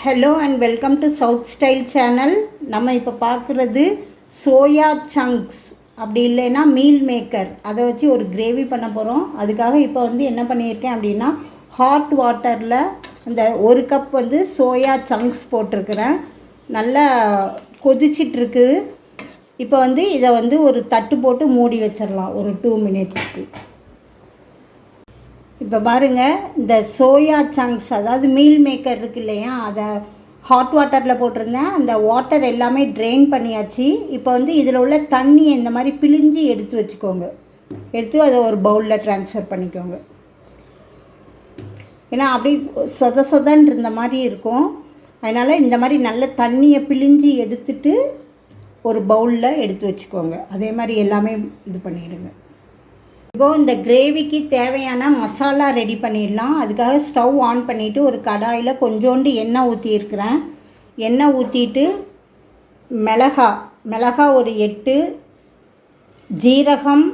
Hello and welcome to south style channel நம்ம இப்போ பார்க்குறது சோயா சங்க்ஸ் அப்படி இல்லைன்னா மீல் மேக்கர் அதை வச்சு ஒரு கிரேவி பண்ண போகிறோம் அதுக்காக இப்போ வந்து என்ன பண்ணியிருக்கேன் அப்படின்னா ஹாட் வாட்டரில் இந்த ஒரு கப் வந்து சோயா சங்க்ஸ் போட்டிருக்கிறேன். நல்லா கொதிச்சிட்ருக்கு. இப்போ வந்து இதை வந்து ஒரு தட்டு போட்டு மூடி வச்சிடலாம். ஒரு டூ மினிட்ஸ்க்கு இப்போ பாருங்கள் இந்த சோயா சங்க்ஸ் அதாவது மீல் மேக்கர் இருக்கு இல்லையா அதை ஹாட் வாட்டரில் போட்டிருந்தேன். அந்த வாட்டர் எல்லாமே ட்ரெயின் பண்ணியாச்சு. இப்போ வந்து இதில் உள்ள தண்ணி இந்த மாதிரி பிழிஞ்சு எடுத்து வச்சுக்கோங்க. எடுத்து அதை ஒரு பவுலில் ட்ரான்ஸ்ஃபர் பண்ணிக்கோங்க. ஏன்னா அப்படி சொத சொதன்னு இருந்த மாதிரி இருக்கும். அதனால் இந்த மாதிரி நல்ல தண்ணியை பிழிஞ்சு எடுத்துட்டு ஒரு பவுலில் எடுத்து வச்சுக்கோங்க. அதே மாதிரி எல்லாமே இது பண்ணிடுங்க. இப்போது இந்த கிரேவிக்கு தேவையான மசாலா ரெடி பண்ணிடலாம். அதுக்காக ஸ்டவ் ஆன் பண்ணிவிட்டு ஒரு கடாயில் கொஞ்சோண்டு எண்ணெய் ஊற்றியிருக்கிறேன் எண்ணெய் ஊற்றிட்டு மிளகா மிளகா ஒரு எட்டு ஜீரகம்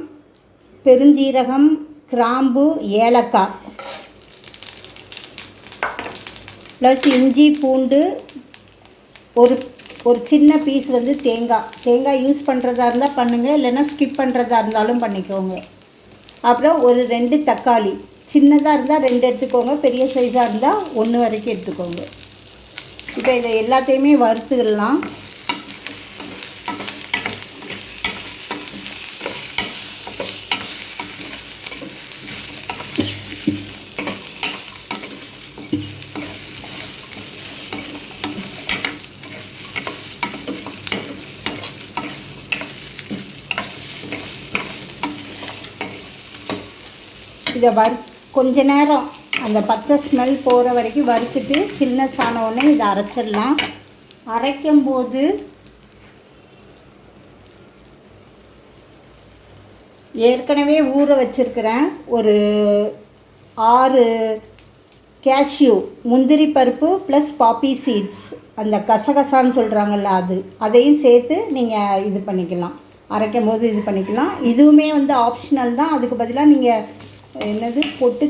பெருஞ்சீரகம் கிராம்பு ஏலக்காய். ப்ளஸ் இஞ்சி பூண்டு ஒரு ஒரு சின்ன பீஸ் வந்து தேங்காய். தேங்காய் யூஸ் பண்ணுறதா இருந்தால் பண்ணுங்கள் இல்லைன்னா ஸ்கிப் பண்ணுறதா இருந்தாலும் பண்ணிக்கோங்க. அப்புறம் ஒரு ரெண்டு தக்காளி. சின்னதாக இருந்தால் ரெண்டு எடுத்துக்கோங்க பெரிய சைஸாக இருந்தால் ஒன்று வரைக்கும் எடுத்துக்கோங்க. இப்போ இதை எல்லாத்தையுமே வறுத்துக்கலாம் இதை வறு கொஞ்ச நேரம் அந்த பச்சை ஸ்மெல் போகிற வரைக்கும் வறுத்துட்டு சின்ன சாண இதை அரைச்சிடலாம். அரைக்கும் போது ஏற்கனவே ஊற வச்சுருக்கிறேன் ஒரு ஆறு கேஷ்யூ முந்திரி பருப்பு ப்ளஸ் பாப்பி சீட்ஸ் அந்த கசகசான்னு சொல்கிறாங்கல்ல அது. அதையும் சேர்த்து நீங்கள் இது பண்ணிக்கலாம். அரைக்கும் போது இது பண்ணிக்கலாம். இதுவுமே வந்து ஆப்ஷனல் தான். அதுக்கு பதிலாக நீங்கள் என்னது? பொட்டு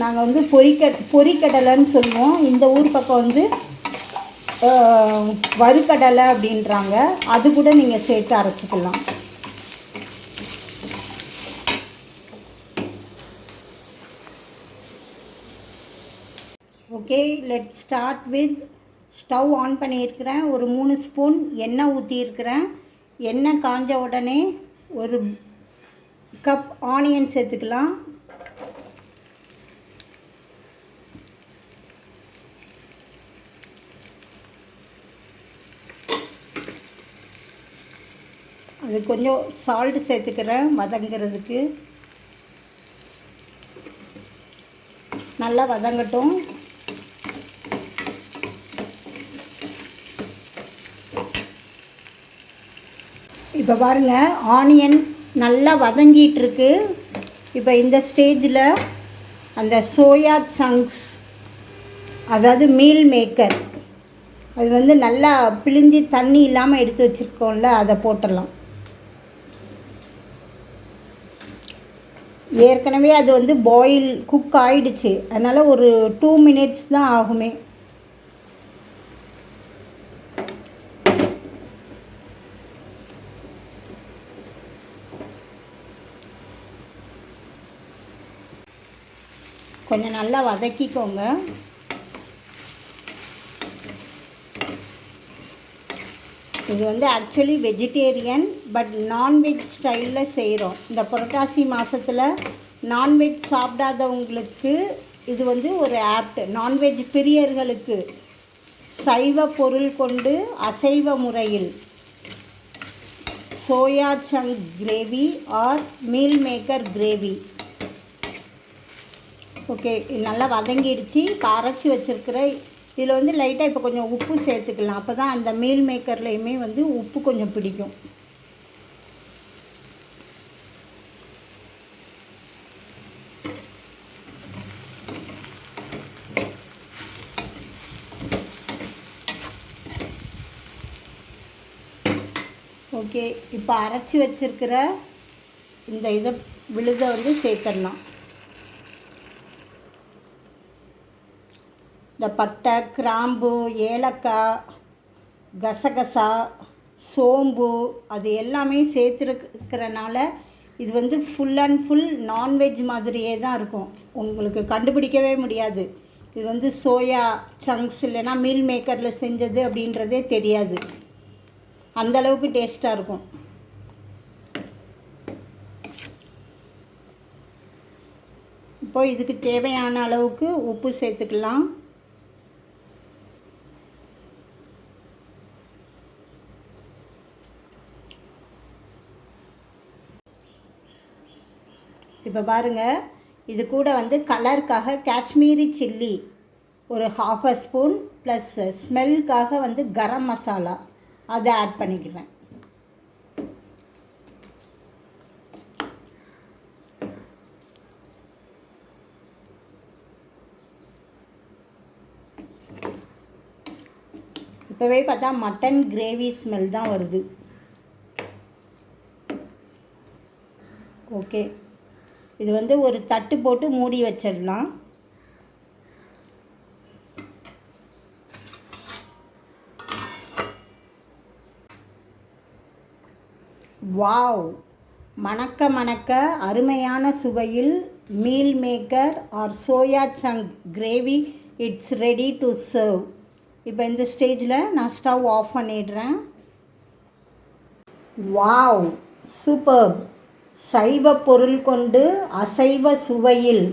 நாங்கள் வந்து பொறிக்கட் பொறிக்கடலைன்னு சொல்லுவோம். இந்த ஊர் பக்கம் வந்து வறுக்கடலை அப்படின்றாங்க. அது கூட நீங்கள் சேர்த்து அரைச்சிக்கலாம். Okay let start with stove on பண்ணியிருக்கிறேன். ஒரு மூணு ஸ்பூன் எண்ணெய் ஊற்றியிருக்கிறேன் எண்ணெய் காஞ்ச உடனே ஒரு கப் ஆனியன் சேர்த்துக்கலாம். அது கொஞ்சம் சால்ட்டு சேர்த்துக்கிறேன் வதங்கிறதுக்கு. நல்லா வதங்கட்டும். இப்போ பாருங்கள் ஆனியன் நல்லா வதங்கிட்டுருக்கு. இப்போ இந்த ஸ்டேஜில் அந்த சோயா சங்க்ஸ் அதாவது மீல் மேக்கர் அது வந்து நல்லா பிழிஞ்சி தண்ணி இல்லாமல் எடுத்து வச்சுருக்கோம்ல அதை போட்டுடலாம். ஏற்கனவே அது வந்து பாயில் குக் ஆயிடுச்சு. அதனால் ஒரு டூ மினிட்ஸ் தான் ஆகுமே. கொஞ்சம் நல்லா வதக்கிக்கோங்க. இது வந்து ஆக்சுவலி வெஜிடேரியன் பட் நான்வெஜ் ஸ்டைலில் செய்கிறோம் இந்த புரட்டாசி மாதத்தில் நான்வெஜ் சாப்பிடாதவங்களுக்கு இது வந்து ஒரு ஆப்ட் நான்வெஜ் பிரியர்களுக்கு சைவ பொருள் கொண்டு அசைவ முறையில் soya chunk gravy or meal maker gravy. Okay நல்லா வதங்கிடுச்சு. இப்போ அரைச்சி வச்சுருக்கிற இதில் வந்து லைட்டாக இப்போ கொஞ்சம் உப்பு சேர்த்துக்கலாம். அப்போ தான் அந்த மீல் மேக்கர்லேயுமே வந்து உப்பு கொஞ்சம் பிடிக்கும். ஓகே இப்போ அரைச்சி வச்சுருக்கிற இந்த இதை விழுதை வந்து சேர்த்துடலாம். இந்த பட்டை கிராம்பு ஏலக்காய் கசகசா சோம்பு அது எல்லாமே சேர்த்துருக்கிறனால இது வந்து ஃபுல் அண்ட் ஃபுல் நான்வெஜ் மாதிரியே தான் இருக்கும். உங்களுக்கு கண்டுபிடிக்கவே முடியாது. இது வந்து சோயா சங்க்ஸ் இல்லைன்னா மீல் மேக்கரில் செஞ்சது அப்படின்றதே தெரியாது. அந்த அளவுக்கு டேஸ்ட்டாக இருக்கும். இப்போ இதுக்கு தேவையான அளவுக்கு உப்பு சேர்த்துக்கலாம். இப்போ பாருங்கள் இது கூட வந்து கலருக்காக காஷ்மீரி சில்லி ஒரு ஹாஃப் அ ஸ்பூன் ப்ளஸ் ஸ்மெல்லுக்காக வந்து கரம் மசாலா. அதை ஆட் பண்ணிக்கிறேன். இப்போவே பார்த்தா மட்டன் கிரேவி ஸ்மெல் தான் வருது. ஓகே இது வந்து ஒரு தட்டு போட்டு மூடி வச்சிடலாம். வாவ்! மணக்க மணக்க அருமையான சுவையில் meal maker or soya chunk gravy it's ready to serve. இப்போ இந்த ஸ்டேஜில் நான் ஸ்டவ் ஆஃப் பண்ணிடுறேன். வாவ்! சூப்பர்! சைவ பொருள் கொண்டு அசைவ சுவையில்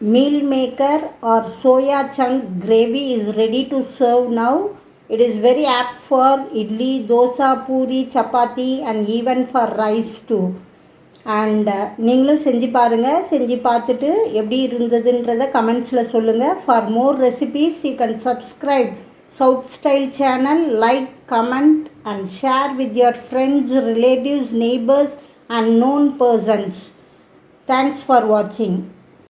meal maker or soya chunk gravy is ready to serve now it is very apt for idli dosa puri chapati and even for rice too and நீங்களும் செஞ்சு பாருங்கள் செஞ்சு பார்த்துட்டு எப்படி இருந்ததுன்றதை கமெண்ட்ஸில் சொல்லுங்கள் for more recipes you can subscribe south style channel like comment and share with your friends relatives neighbours and known persons thanks for வாட்சிங்